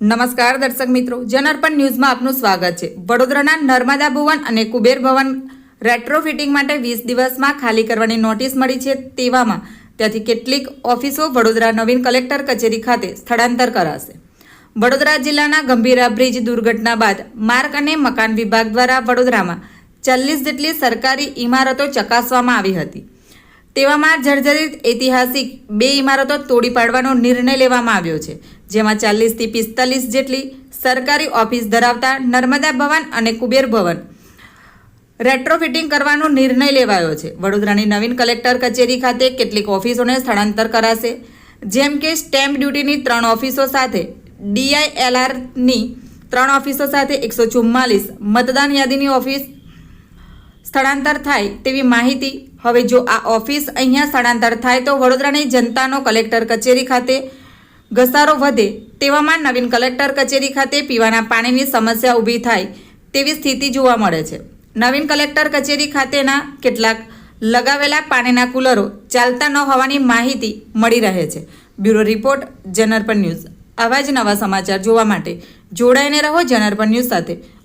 નમસ્કાર દર્શક મિત્રો, જનઅર્પણ ન્યૂઝમાં આપનું સ્વાગત છે. વડોદરાના નર્મદા ભવન અને કુબેર ભવન રેટ્રોફિટિંગ માટે વીસ દિવસમાં ખાલી કરવાની નોટિસ મળી છે તેવામાં. ત્યાંથી કેટલીક ઓફિસો વડોદરા નવીન કલેક્ટર કચેરી ખાતે સ્થળાંતર કરાશે. વડોદરા જિલ્લાના ગંભીરા બ્રિજ દુર્ઘટના બાદ માર્ગ અને મકાન વિભાગ દ્વારા વડોદરામાં ચાલીસ જેટલી સરકારી ઇમારતો ચકાસવામાં આવી હતી. તેવામાં જર્જરિત ઐતિહાસિક બે ઇમારતો તોડી પાડવાનો નિર્ણય લેવામાં આવ્યો છે, જેમાં ચાલીસથી પિસ્તાલીસ જેટલી સરકારી ઓફિસ ધરાવતા નર્મદા ભવન અને કુબેર ભવન. રેટ્રોફિટિંગ કરવાનો નિર્ણય લેવાયો છે. વડોદરાની નવીન કલેક્ટર કચેરી ખાતે કેટલીક ઓફિસોને સ્થળાંતર કરાશે, જેમ કે સ્ટેમ્પ ડ્યુટીની ત્રણ ઓફિસો સાથે, ડીઆઈએલઆરની ત્રણ ઓફિસો સાથે એકસો ચુમ્માલીસ મતદાન યાદીની ઓફિસ સ્થળાંતર થાય તેવી માહિતી હવે જો આ ઓફિસ અહીંયા સ્થળાંતર થાય તો વડોદરાની જનતાનો કલેક્ટર કચેરી ખાતે ઘસારો વધે તેવામાં નવીન કલેક્ટર કચેરી ખાતે પીવાના પાણીની સમસ્યા ઊભી થાય તેવી સ્થિતિ જોવા મળે છે. નવીન કલેક્ટર કચેરી ખાતેના કેટલાક લગાવેલા પાણીના કુલરો ચાલતા ન હોવાની માહિતી મળી રહે છે. બ્યુરો રિપોર્ટ જનરપન ન્યૂઝ. આવા જ નવા સમાચાર જોવા માટે જોડાઈને રહો જનરપન ન્યૂઝ સાથે.